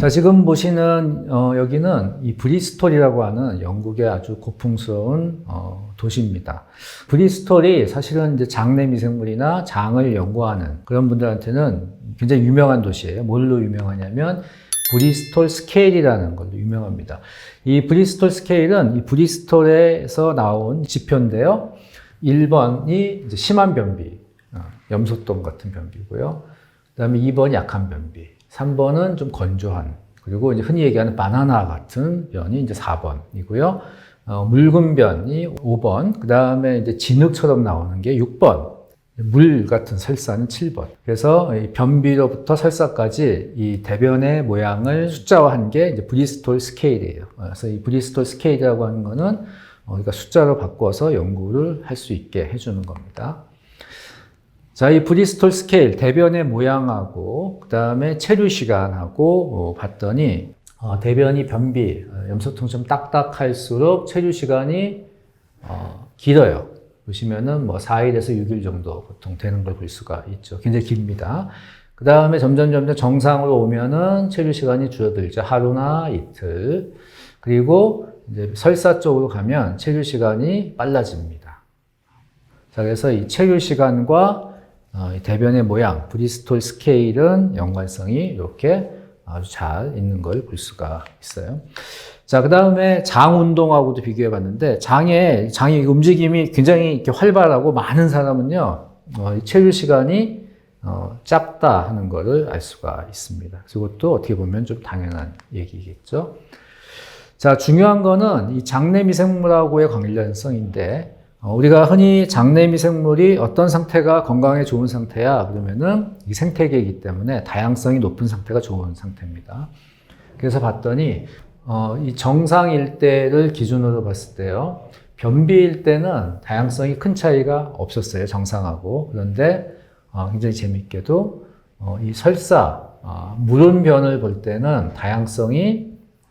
자, 지금 보시는 어, 여기는 이 브리스톨이라고 하는 영국의 아주 고풍스러운 어, 도시입니다. 브리스톨이 사실은 이제 장내 미생물이나 장을 연구하는 그런 분들한테는 굉장히 유명한 도시예요. 뭘로 유명하냐면 브리스톨 스케일이라는 걸로 유명합니다. 이 브리스톨 스케일은 이 브리스톨에서 나온 지표인데요. 1번이 이제 심한 변비, 어, 염소똥 같은 변비고요. 그 다음에 2번 약한 변비, 3번은 좀 건조한, 그리고 이제 흔히 얘기하는 바나나 같은 변이 이제 4번이고요. 어, 묽은 변이 5번, 그 다음에 이제 진흙처럼 나오는 게 6번, 물 같은 설사는 7번. 그래서 이 변비로부터 설사까지 이 대변의 모양을 숫자화한 게 이제 브리스톨 스케일이에요. 그래서 이 브리스톨 스케일이라고 하는 거는 어, 그러니까 숫자로 바꿔서 연구를 할 수 있게 해주는 겁니다. 자, 이 브리스톨 스케일 대변의 모양하고 그 다음에 체류 시간하고 어, 봤더니 어, 대변이 변비 어, 염소통 좀 딱딱할수록 체류 시간이 어, 길어요. 보시면은 뭐 4일에서 6일 정도 보통 되는 걸 볼 수가 있죠. 굉장히 깁니다. 그 다음에 점점 점점 정상으로 오면은 체류 시간이 줄어들죠. 하루나 이틀. 그리고 이제 설사 쪽으로 가면 체류 시간이 빨라집니다. 자, 그래서 이 체류 시간과 대변의 모양, 브리스톨 스케일은 연관성이 이렇게 아주 잘 있는 걸 볼 수가 있어요. 자, 그 다음에 장 운동하고도 비교해 봤는데, 장의, 장의 움직임이 굉장히 이렇게 활발하고 많은 사람은요, 어, 이 체류 시간이 어, 짧다 하는 것을 알 수가 있습니다. 그래서 이것도 어떻게 보면 좀 당연한 얘기겠죠. 자, 중요한 거는 이 장내 미생물하고의 관련성인데, 어, 우리가 흔히 장내 미생물이 어떤 상태가 건강에 좋은 상태야 그러면은 이 생태계이기 때문에 다양성이 높은 상태가 좋은 상태입니다. 그래서 봤더니 어, 이 정상일 때를 기준으로 봤을 때요. 변비일 때는 다양성이 큰 차이가 없었어요. 정상하고. 그런데 어, 굉장히 재밌게도 어, 이 설사, 어, 물음변을 볼 때는 다양성이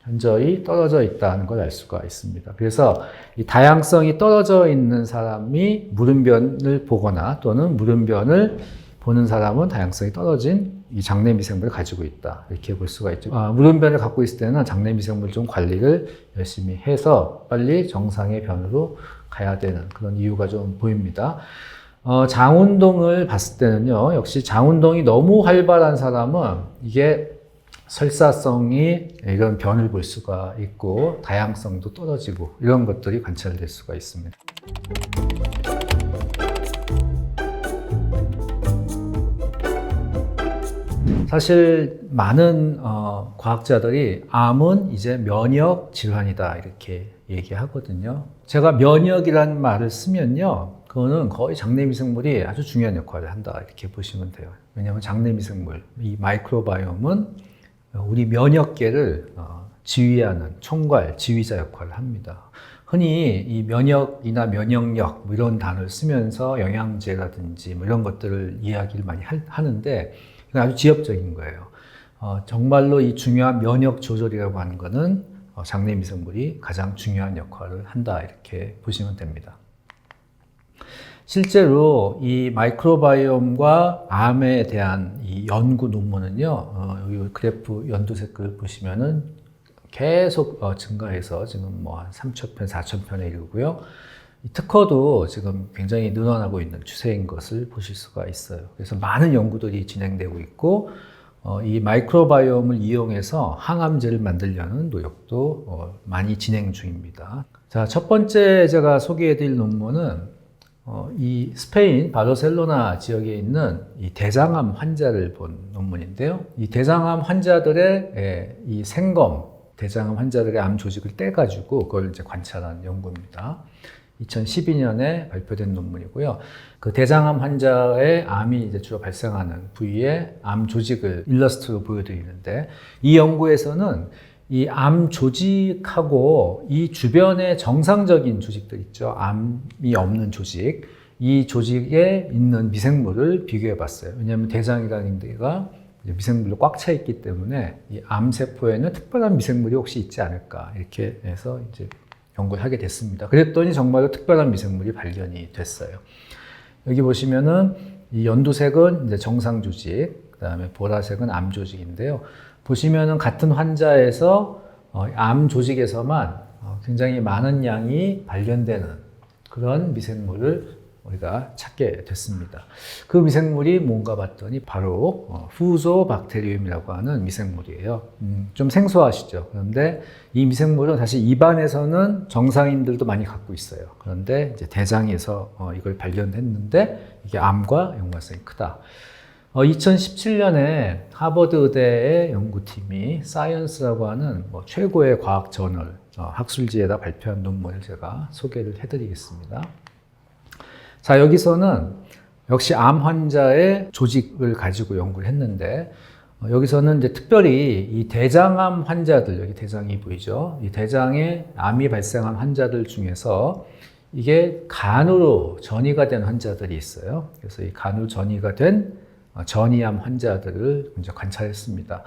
현저히 떨어져 있다는 걸 알 수가 있습니다. 그래서 이 다양성이 떨어져 있는 사람이 물음변을 보거나 또는 물음변을 보는 사람은 다양성이 떨어진 이 장내 미생물을 가지고 있다. 이렇게 볼 수가 있죠. 아, 물음변을 갖고 있을 때는 장내 미생물 좀 관리를 열심히 해서 빨리 정상의 변으로 가야 되는 그런 이유가 좀 보입니다. 어, 장운동을 봤을 때는요, 역시 장운동이 너무 활발한 사람은 이게 설사성이 이런 변을 볼 수가 있고 다양성도 떨어지고 이런 것들이 관찰될 수가 있습니다. 사실 많은 어, 과학자들이 암은 이제 면역 질환이다 이렇게 얘기하거든요. 제가 면역이라는 말을 쓰면요. 그거는 거의 장내 미생물이 아주 중요한 역할을 한다 이렇게 보시면 돼요. 왜냐하면 장내 미생물, 이 마이크로바이옴은 우리 면역계를 어, 지휘하는 총괄, 지휘자 역할을 합니다. 흔히 이 면역이나 면역력 뭐 이런 단어를 쓰면서 영양제라든지 뭐 이런 것들을 이야기를 많이 하 는데 이건 아주 지엽적인 거예요. 어, 정말로 이 중요한 면역 조절이라고 하는 것은 어, 장내 미생물이 가장 중요한 역할을 한다 이렇게 보시면 됩니다. 실제로 이 마이크로바이옴과 암에 대한 이 연구 논문은요, 어, 여기 그래프 연두색 을 보시면은 계속 어, 증가해서 지금 뭐 한 3,000편, 4,000편에 이르고요. 이 특허도 지금 굉장히 늘어나고 있는 추세인 것을 보실 수가 있어요. 그래서 많은 연구들이 진행되고 있고, 어, 이 마이크로바이옴을 이용해서 항암제를 만들려는 노력도 어, 많이 진행 중입니다. 자, 첫 번째 제가 소개해 드릴 논문은 어, 이 스페인 바르셀로나 지역에 있는 이 대장암 환자를 본 논문인데요. 이 대장암 환자들의 예, 이 생검, 대장암 환자들의 암 조직을 떼가지고 그걸 이제 관찰한 연구입니다. 2012년에 발표된 논문이고요. 그 대장암 환자의 암이 이제 주로 발생하는 부위에 암 조직을 일러스트로 보여드리는데 이 연구에서는 이 암 조직하고 이 주변의 정상적인 조직들 있죠. 암이 없는 조직. 이 조직에 있는 미생물을 비교해 봤어요. 왜냐하면 대장이라는 데가 미생물로 꽉 차 있기 때문에 이 암세포에는 특별한 미생물이 혹시 있지 않을까. 이렇게 해서 이제 연구를 하게 됐습니다. 그랬더니 정말로 특별한 미생물이 발견이 됐어요. 여기 보시면은 이 연두색은 이제 정상 조직, 그 다음에 보라색은 암 조직인데요. 보시면은 같은 환자에서 어, 암 조직에서만 어, 굉장히 많은 양이 발견되는 그런 미생물을 우리가 찾게 됐습니다. 그 미생물이 뭔가 봤더니 바로 어, 후조박테리움이라고 하는 미생물이에요. 음, 좀 생소하시죠? 그런데 이 미생물은 사실 입안에서는 정상인들도 많이 갖고 있어요. 그런데 이제 대장에서 어, 이걸 발견했는데 이게 암과 연관성이 크다. 어, 2017년에 하버드 의대의 연구팀이 사이언스라고 하는 뭐 최고의 과학 저널 어, 학술지에다 발표한 논문을 제가 소개를 해드리겠습니다. 자, 여기서는 역시 암 환자의 조직을 가지고 연구를 했는데, 어, 여기서는 이제 특별히 이 대장암 환자들, 여기 대장이 보이죠? 이 대장에 암이 발생한 환자들 중에서 이게 간으로 전이가 된 환자들이 있어요. 그래서 이 간으로 전이가 된 어, 전이암 환자들을 먼저 관찰했습니다.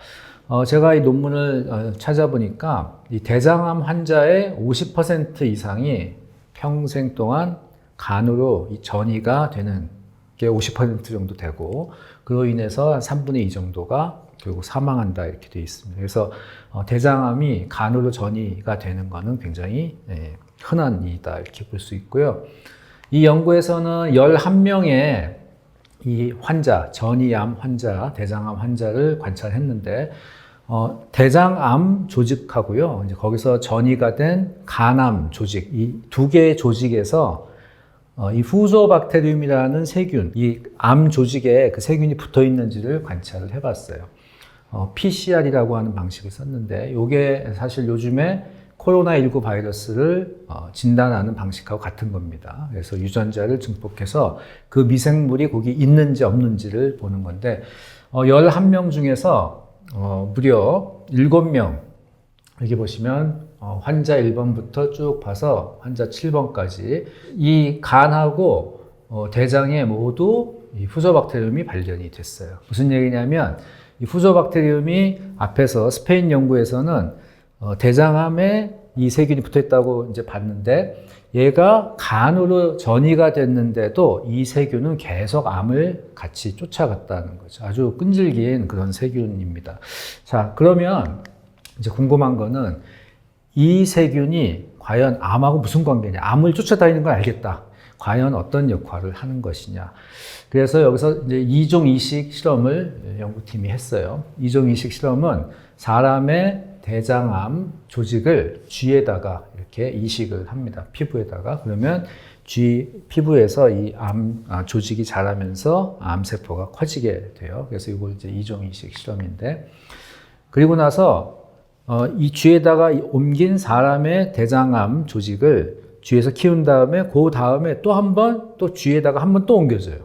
어, 제가 이 논문을 어, 찾아보니까 이 대장암 환자의 50% 이상이 평생 동안 간으로 이 전이가 되는 게 50% 정도 되고 그로 인해서 한 3분의 2 정도가 결국 사망한다 이렇게 되어 있습니다. 그래서 어, 대장암이 간으로 전이가 되는 것은 굉장히 예, 흔한 일이다 이렇게 볼 수 있고요. 이 연구에서는 11명의 이 환자, 전이암 환자, 대장암 환자를 관찰했는데 어, 대장암 조직하고요. 이제 거기서 전이가 된 간암 조직 이 두 개의 조직에서 어, 이 후조박테리움이라는 세균, 이 암 조직에 그 세균이 붙어 있는지를 관찰을 해봤어요. 어, PCR이라고 하는 방식을 썼는데, 이게 사실 요즘에 코로나19 바이러스를 어, 진단하는 방식하고 같은 겁니다. 그래서 유전자를 증폭해서 그 미생물이 거기 있는지 없는지를 보는 건데, 어, 11명 중에서 어, 무려 7명, 여기 보시면 어, 환자 1번부터 쭉 봐서 환자 7번까지 이 간하고 어, 대장에 모두 이 후조박테리움이 발견이 됐어요. 무슨 얘기냐면 이 후조박테리움이 앞에서 스페인 연구에서는 어, 대장암에 이 세균이 붙어 있다고 이제 봤는데 얘가 간으로 전이가 됐는데도 이 세균은 계속 암을 같이 쫓아갔다는 거죠. 아주 끈질긴 그런 세균입니다. 자, 그러면 이제 궁금한 거는 이 세균이 과연 암하고 무슨 관계냐? 암을 쫓아다니는 걸 알겠다. 과연 어떤 역할을 하는 것이냐. 그래서 여기서 이제 이종 이식 실험을 연구팀이 했어요. 이종 이식 실험은 사람의 대장암 조직을 쥐에다가 이렇게 이식을 합니다. 피부에다가. 그러면 쥐 피부에서 이 암 조직이 자라면서 암세포가 커지게 돼요. 그래서 이걸 이제 이종 이식 실험인데 그리고 나서 어, 이 쥐에다가 옮긴 사람의 대장암 조직을 쥐에서 키운 다음에 그 다음에 또 한 번 또 쥐에다가 한 번 또 옮겨줘요.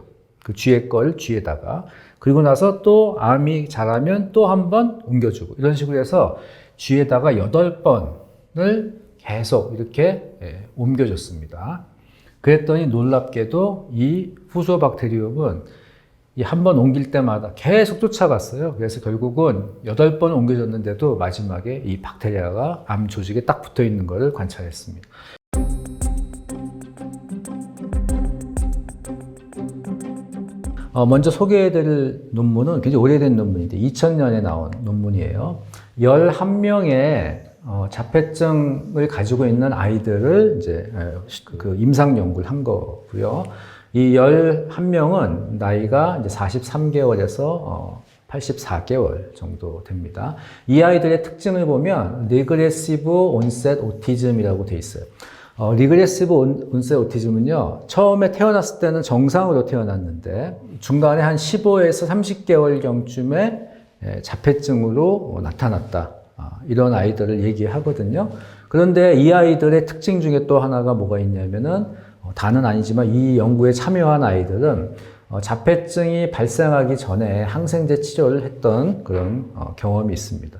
그 쥐의 걸 쥐에다가 그리고 나서 또 암이 자라면 또 한 번 옮겨주고 이런 식으로 해서 쥐에다가 여덟 번을 계속 이렇게 예, 옮겨줬습니다. 그랬더니 놀랍게도 이 후소박테리움은 이 한 번 옮길 때마다 계속 쫓아갔어요. 그래서 결국은 여덟 번 옮겨졌는데도 마지막에 이 박테리아가 암 조직에 딱 붙어 있는 것을 관찰했습니다. 어, 먼저 소개해드릴 논문은 굉장히 오래된 논문인데 2000년에 나온 논문이에요. 11명의 어, 자폐증을 가지고 있는 아이들을 이제 그 임상 연구를 한 거고요. 이 11명은 나이가 이제 43개월에서 어, 84개월 정도 됩니다. 이 아이들의 특징을 보면 리그레시브 온셋 오티즘이라고 돼 있어요. 어, 리그레시브 온셋 오티즘은요, 처음에 태어났을 때는 정상으로 태어났는데, 중간에 한 15에서 30개월경쯤에 예, 자폐증으로 나타났다. 아, 이런 아이들을 얘기하거든요. 그런데 이 아이들의 특징 중에 또 하나가 뭐가 있냐면은, 어, 다는 아니지만 이 연구에 참여한 아이들은 어, 자폐증이 발생하기 전에 항생제 치료를 했던 그런 어, 경험이 있습니다.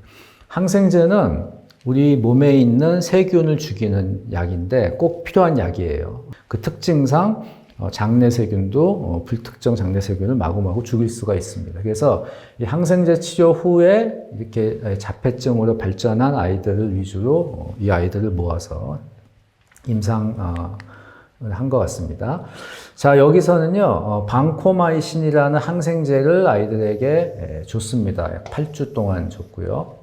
항생제는 우리 몸에 있는 세균을 죽이는 약인데 꼭 필요한 약이에요. 그 특징상 어, 장내 세균도 어, 불특정 장내 세균을 마구마구 죽일 수가 있습니다. 그래서 이 항생제 치료 후에 이렇게 자폐증으로 발전한 아이들을 위주로 어, 이 아이들을 모아서 임상 한것 같습니다. 자, 여기서는요, 어, 방코마이신이라는 항생제를 아이들에게 에, 줬습니다. 약 8주 동안 줬고요.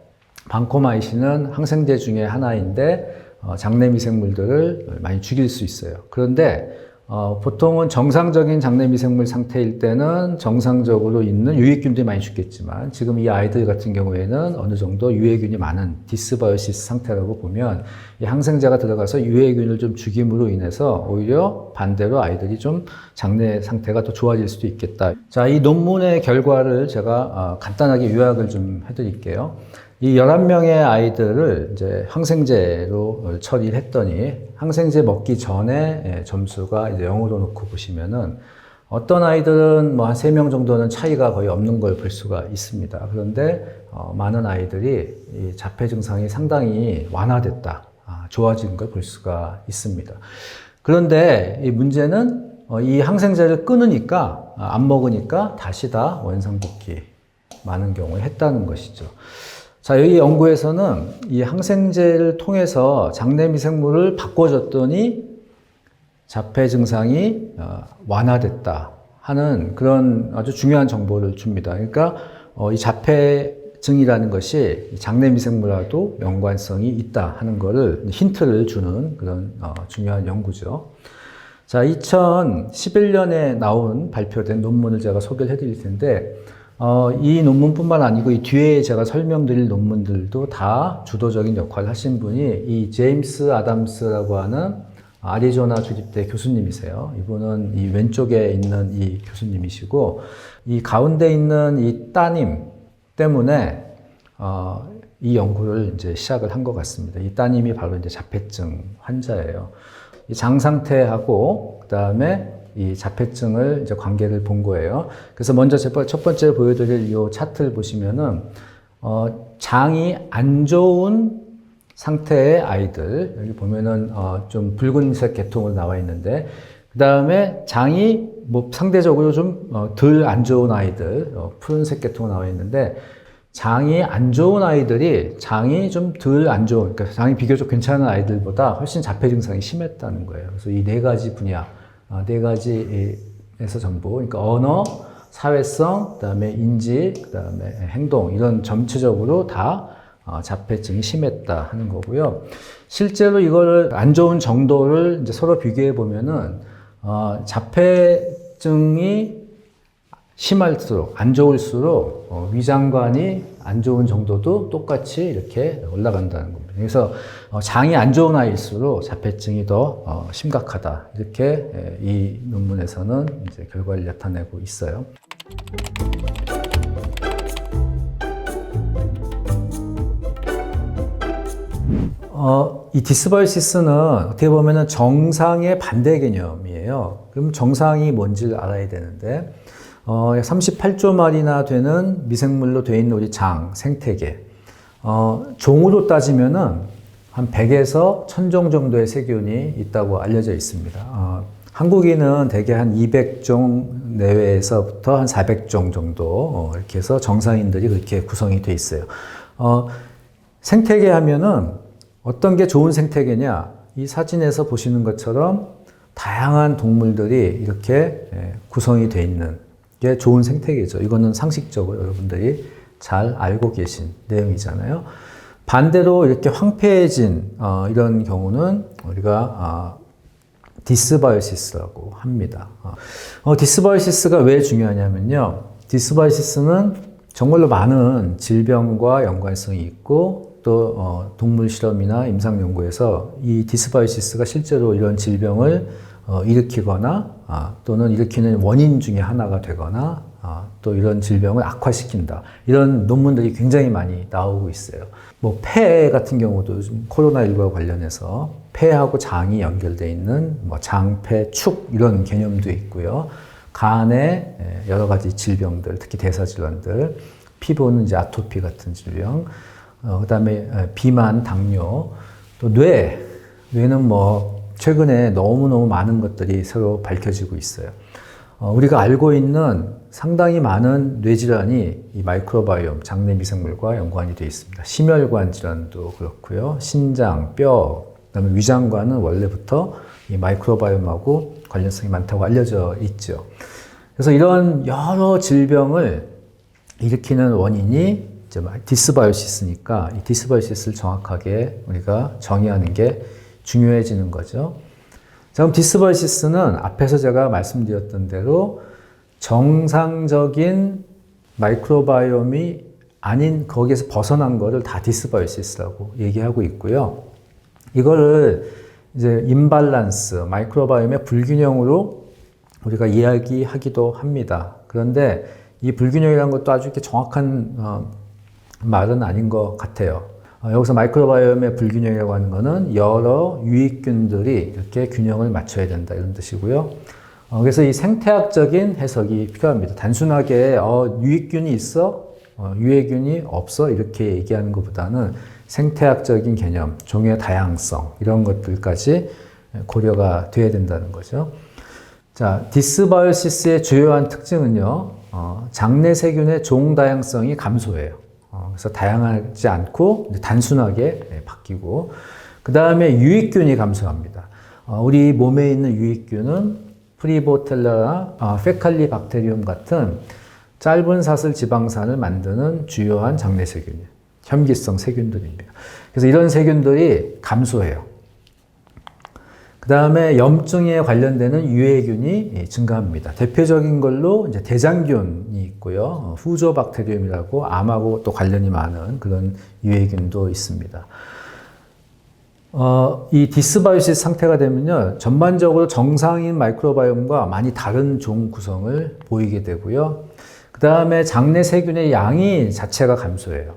방코마이신은 항생제 중에 하나인데, 어, 장내 미생물들을 많이 죽일 수 있어요. 그런데 어, 보통은 정상적인 장내 미생물 상태일 때는 정상적으로 있는 유해균들이 많이 죽겠지만 지금 이 아이들 같은 경우에는 어느 정도 유해균이 많은 디스바이오시스 상태라고 보면 이 항생제가 들어가서 유해균을 좀 죽임으로 인해서 오히려 반대로 아이들이 좀 장내 상태가 더 좋아질 수도 있겠다. 자, 이 논문의 결과를 제가 어, 간단하게 요약을 좀 해드릴게요. 이 11명의 아이들을 이제 항생제로 처리를 했더니 항생제 먹기 전에 예, 점수가 이제 0으로 놓고 보시면은 어떤 아이들은 뭐 한 3명 정도는 차이가 거의 없는 걸 볼 수가 있습니다. 그런데 어, 많은 아이들이 이 자폐 증상이 상당히 완화됐다, 아, 좋아진 걸 볼 수가 있습니다. 그런데 이 문제는 어, 이 항생제를 끊으니까 아, 안 먹으니까 다시 다 원상복귀 많은 경우에 했다는 것이죠. 자, 여기 연구에서는 이 항생제를 통해서 장내 미생물을 바꿔줬더니 자폐 증상이 어, 완화됐다 하는 그런 아주 중요한 정보를 줍니다. 그러니까 어, 이 자폐증이라는 것이 장내 미생물과도 연관성이 있다 하는 것을 힌트를 주는 그런 어, 중요한 연구죠. 자, 2011년에 나온 발표된 논문을 제가 소개를 해드릴 텐데 어, 이 논문뿐만 아니고 이 뒤에 제가 설명드릴 논문들도 다 주도적인 역할을 하신 분이 이 제임스 아담스라고 하는 아리조나 주립대 교수님이세요. 이분은 이 왼쪽에 있는 이 교수님이시고 이 가운데 있는 이 따님 때문에 어, 이 연구를 이제 시작을 한 것 같습니다. 이 따님이 바로 이제 자폐증 환자예요. 이 장 상태하고 그 다음에 이 자폐증을 이제 관계를 본 거예요. 그래서 먼저 첫 번째 보여드릴 이 차트를 보시면은 어, 장이 안 좋은 상태의 아이들 여기 보면은 어, 좀 붉은색 계통으로 나와 있는데 그 다음에 장이 뭐 상대적으로 좀 덜 안 좋은 아이들 어, 푸른색 계통으로 나와 있는데 장이 안 좋은 아이들이 장이 좀 덜 안 좋은 그러니까 장이 비교적 괜찮은 아이들보다 훨씬 자폐 증상이 심했다는 거예요. 그래서 이 네 가지 분야 어, 네 가지에서 전부 그러니까 언어, 사회성, 그다음에 인지, 그다음에 행동 이런 전체적으로 다 어, 자폐증이 심했다 하는 거고요. 실제로 이거를 안 좋은 정도를 이제 서로 비교해 보면은 어, 자폐증이 심할수록 안 좋을수록 어, 위장관이 안 좋은 정도도 똑같이 이렇게 올라간다는 겁니다. 그래서 어, 장이 안 좋은 아이일수록 자폐증이 더 어, 심각하다 이렇게 에, 이 논문에서는 이제 결과를 나타내고 있어요. 어, 이 디스바이시스는 어떻게 보면 정상의 반대 개념이에요. 그럼 정상이 뭔지를 알아야 되는데 어, 38조 마리나 되는 미생물로 되어 있는 우리 장, 생태계. 어, 종으로 따지면은 한 100에서 1000종 정도의 세균이 있다고 알려져 있습니다. 어, 한국인은 대개 한 200종 내외에서부터 한 400종 정도 어, 이렇게 해서 정상인들이 그렇게 구성이 돼 있어요. 어, 생태계 하면은 어떤 게 좋은 생태계냐? 이 사진에서 보시는 것처럼 다양한 동물들이 이렇게 예, 구성이 돼 있는 게 좋은 생태계죠. 이거는 상식적으로 여러분들이 잘 알고 계신 내용이잖아요. 반대로 이렇게 황폐해진 어, 이런 경우는 우리가 어, 디스바이오시스라고 합니다. 어, 디스바이오시스가 왜 중요하냐면요. 디스바이오시스는 정말로 많은 질병과 연관성이 있고 또 어, 동물 실험이나 임상 연구에서 이 디스바이오시스가 실제로 이런 질병을 어, 일으키거나 아, 또는 일으키는 원인 중에 하나가 되거나 아, 또 이런 질병을 악화시킨다. 이런 논문들이 굉장히 많이 나오고 있어요. 뭐 폐 같은 경우도 요즘 코로나19와 관련해서 폐하고 장이 연결되어 있는 뭐 장폐, 축 이런 개념도 있고요. 간에 여러 가지 질병들, 특히 대사질환들, 피부는 이제 아토피 같은 질병, 어, 그다음에 비만, 당뇨, 또 뇌, 뇌는 뭐 최근에 너무 너무 많은 것들이 새로 밝혀지고 있어요. 어, 우리가 알고 있는 상당히 많은 뇌질환이 이 마이크로바이옴, 장내 미생물과 연관이 되어 있습니다. 심혈관 질환도 그렇고요. 신장, 뼈, 그다음에 위장관은 원래부터 이 마이크로바이옴하고 관련성이 많다고 알려져 있죠. 그래서 이런 여러 질병을 일으키는 원인이 이제 디스바이오시스니까 이 디스바이오시스를 정확하게 우리가 정의하는 게 중요해지는 거죠. 자, 그럼 디스바이오시스는 앞에서 제가 말씀드렸던 대로 정상적인 마이크로바이옴이 아닌 거기에서 벗어난 거를 다 디스바이오시스라고 얘기하고 있고요. 이거를 이제 임발란스, 마이크로바이옴의 불균형으로 우리가 이야기하기도 합니다. 그런데 이 불균형이라는 것도 아주 이렇게 정확한 어, 말은 아닌 것 같아요. 어, 여기서 마이크로바이옴의 불균형이라고 하는 것은 여러 유익균들이 이렇게 균형을 맞춰야 된다 이런 뜻이고요. 어, 그래서 이 생태학적인 해석이 필요합니다. 단순하게 어, 유익균이 있어, 어, 유해균이 없어 이렇게 얘기하는 것보다는 생태학적인 개념, 종의 다양성 이런 것들까지 고려가 돼야 된다는 거죠. 자, 디스바이오시스의 주요한 특징은요, 어, 장내 세균의 종 다양성이 감소해요. 어, 그래서 다양하지 않고 단순하게 예, 바뀌고, 그 다음에 유익균이 감소합니다. 어, 우리 몸에 있는 유익균은 프리보텔라, 어, 페칼리 박테리움 같은 짧은 사슬 지방산을 만드는 주요한 장내 세균이에요. 혐기성 세균들입니다. 그래서 이런 세균들이 감소해요. 그 다음에 염증에 관련되는 유해균이 증가합니다. 대표적인 걸로 이제 대장균이 있고요. 후조박테리움이라고 암하고 또 관련이 많은 그런 유해균도 있습니다. 어, 이 디스바이오시스 상태가 되면요. 전반적으로 정상인 마이크로바이옴과 많이 다른 종 구성을 보이게 되고요. 그 다음에 장내 세균의 양이 자체가 감소해요.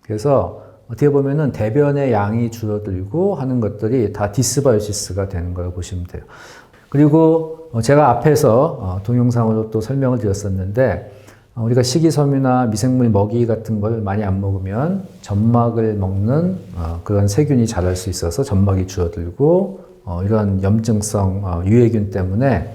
그래서 어떻게 보면은 대변의 양이 줄어들고 하는 것들이 다 디스바이오시스가 되는 걸 보시면 돼요. 그리고 제가 앞에서 동영상으로 또 설명을 드렸었는데 우리가 식이섬유나 미생물 먹이 같은 걸 많이 안 먹으면 점막을 먹는 그런 세균이 자랄 수 있어서 점막이 줄어들고 이런 염증성 유해균 때문에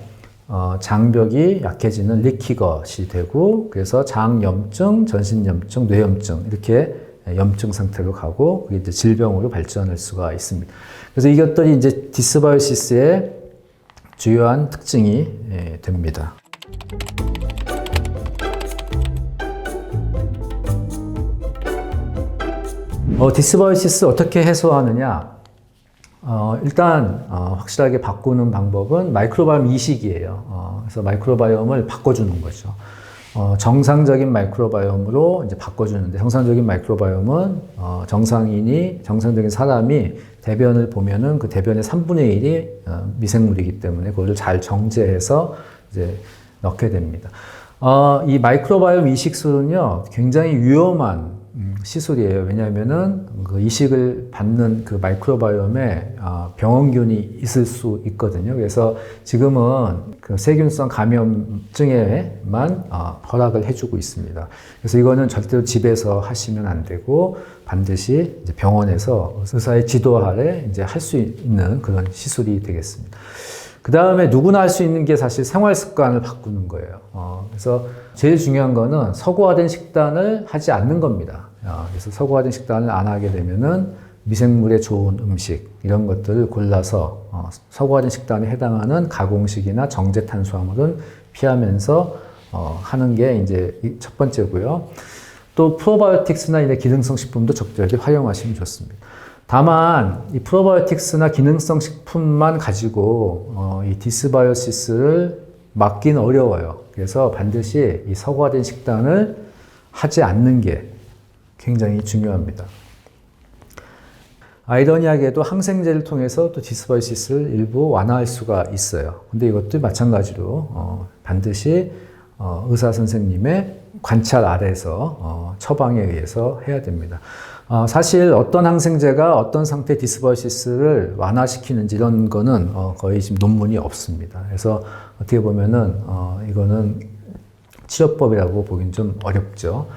장벽이 약해지는 리키것이 되고 그래서 장염증, 전신염증, 뇌염증 이렇게 염증 상태로 가고 이제 질병으로 발전할 수가 있습니다. 그래서 이것들이 이제 디스바이오시스의 주요한 특징이 예, 됩니다. 어, 디스바이오시스 어떻게 해소하느냐? 어, 일단 어, 확실하게 바꾸는 방법은 마이크로바이옴 이식이에요. 어, 그래서 마이크로바이옴을 바꿔주는 거죠. 어, 정상적인 마이크로바이옴으로 이제 바꿔주는데 정상적인 마이크로바이옴은 어, 정상인이 정상적인 사람이 대변을 보면은 그 대변의 3분의 1이 어, 미생물이기 때문에 그거를 잘 정제해서 이제 넣게 됩니다. 어, 이 마이크로바이옴 이식술은요 굉장히 위험한 음, 시술이에요. 왜냐하면은 그 이식을 받는 그 마이크로바이옴에 아, 병원균이 있을 수 있거든요. 그래서 지금은 그 세균성 감염증에만 아, 허락을 해주고 있습니다. 그래서 이거는 절대로 집에서 하시면 안 되고 반드시 병원에서 의사의 지도 아래 이제 할 수 있는 그런 시술이 되겠습니다. 그 다음에 누구나 할 수 있는 게 사실 생활 습관을 바꾸는 거예요. 어, 그래서 제일 중요한 거는 서구화된 식단을 하지 않는 겁니다. 어, 그래서 서구화된 식단을 안 하게 되면은 미생물에 좋은 음식 이런 것들을 골라서 어, 서구화된 식단에 해당하는 가공식이나 정제 탄수화물은 피하면서 어, 하는 게 이제 첫 번째고요. 또 프로바이오틱스나 이런 기능성 식품도 적절하게 활용하시면 좋습니다. 다만 이 프로바이오틱스나 기능성 식품만 가지고 어, 이 디스바이오시스를 막기는 어려워요. 그래서 반드시 이 서구화된 식단을 하지 않는 게 굉장히 중요합니다. 아이러니하게도 항생제를 통해서 또 디스바이시스를 일부 완화할 수가 있어요. 근데 이것도 마찬가지로 어, 반드시 어, 의사 선생님의 관찰 아래서 어, 처방에 의해서 해야 됩니다. 어, 사실 어떤 항생제가 어떤 상태 디스바이시스를 완화시키는지 이런 거는 어, 거의 지금 논문이 없습니다. 그래서 어떻게 보면은 어, 이거는 치료법이라고 보긴 좀 어렵죠.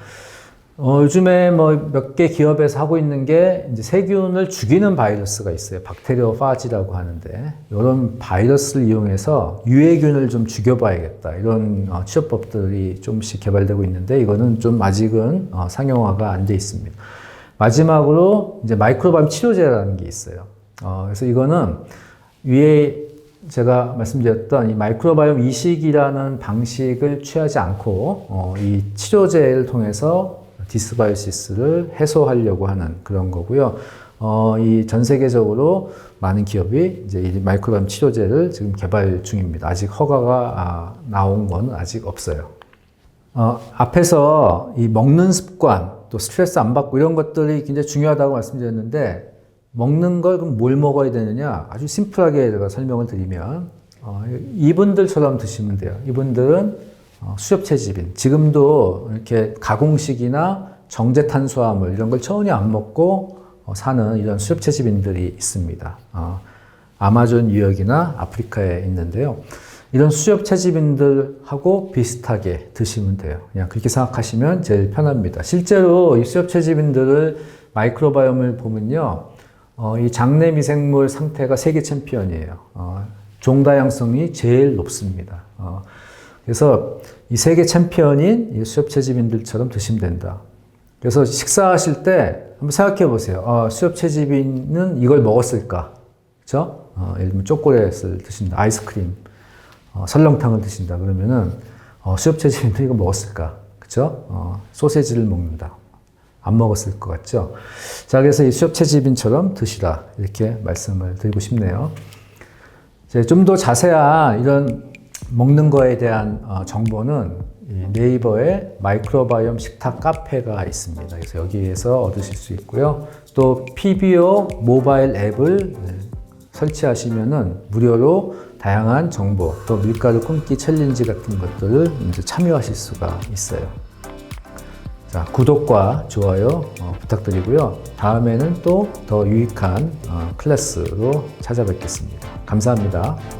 어, 요즘에 뭐 몇 개 기업에서 하고 있는 게 이제 세균을 죽이는 바이러스가 있어요. 박테리오 파지라고 하는데 이런 바이러스를 이용해서 유해균을 좀 죽여봐야겠다 이런 어, 취업법들이 좀씩 개발되고 있는데 이거는 좀 아직은 어, 상용화가 안 돼 있습니다. 마지막으로 이제 마이크로바이옴 치료제라는 게 있어요. 어, 그래서 이거는 위에 제가 말씀드렸던 이 마이크로바이옴 이식이라는 방식을 취하지 않고 어, 이 치료제를 통해서 디스바이오시스를 해소하려고 하는 그런 거고요. 어, 이 전 세계적으로 많은 기업이 이제 이 마이크로바이옴 치료제를 지금 개발 중입니다. 아직 허가가 아, 나온 건 아직 없어요. 어, 앞에서 이 먹는 습관, 또 스트레스 안 받고 이런 것들이 굉장히 중요하다고 말씀드렸는데, 먹는 걸 그럼 뭘 먹어야 되느냐? 아주 심플하게 제가 설명을 드리면, 어, 이분들처럼 드시면 돼요. 이분들은 어, 수렵체질인, 지금도 이렇게 가공식이나 정제 탄수화물 이런 걸 전혀 안 먹고 어, 사는 이런 수렵체질인들이 있습니다. 어, 아마존 유역이나 아프리카에 있는데요. 이런 수렵 채집인들하고 비슷하게 드시면 돼요. 그냥 그렇게 생각하시면 제일 편합니다. 실제로 이 수렵 채집인들을 마이크로바이옴을 보면요. 어, 이 장내 미생물 상태가 세계 챔피언이에요. 어, 종 다양성이 제일 높습니다. 어, 그래서 이 세계 챔피언인 이 수렵 채집인들처럼 드시면 된다. 그래서 식사하실 때 한번 생각해 보세요. 어, 수렵 채집인은 이걸 먹었을까? 그죠? 어, 예를 들면 초콜릿을 드신다. 아이스크림. 어, 설렁탕을 드신다 그러면은 어, 수렵체질인데 이거 먹었을까? 그쵸? 어, 소세지를 먹는다. 안 먹었을 것 같죠? 자, 그래서 이 수렵체집인처럼 드시라. 이렇게 말씀을 드리고 싶네요. 좀 더 자세한 이런 먹는 거에 대한 어, 정보는 이 네이버에 마이크로바이옴 식탁 카페가 있습니다. 그래서 여기에서 얻으실 수 있고요. 또 PBO 모바일 앱을 네, 설치하시면은 무료로 다양한 정보, 또 밀가루 끊기 챌린지 같은 것들을 참여하실 수가 있어요. 자, 구독과 좋아요 어, 부탁드리고요. 다음에는 또 더 유익한 어, 클래스로 찾아뵙겠습니다. 감사합니다.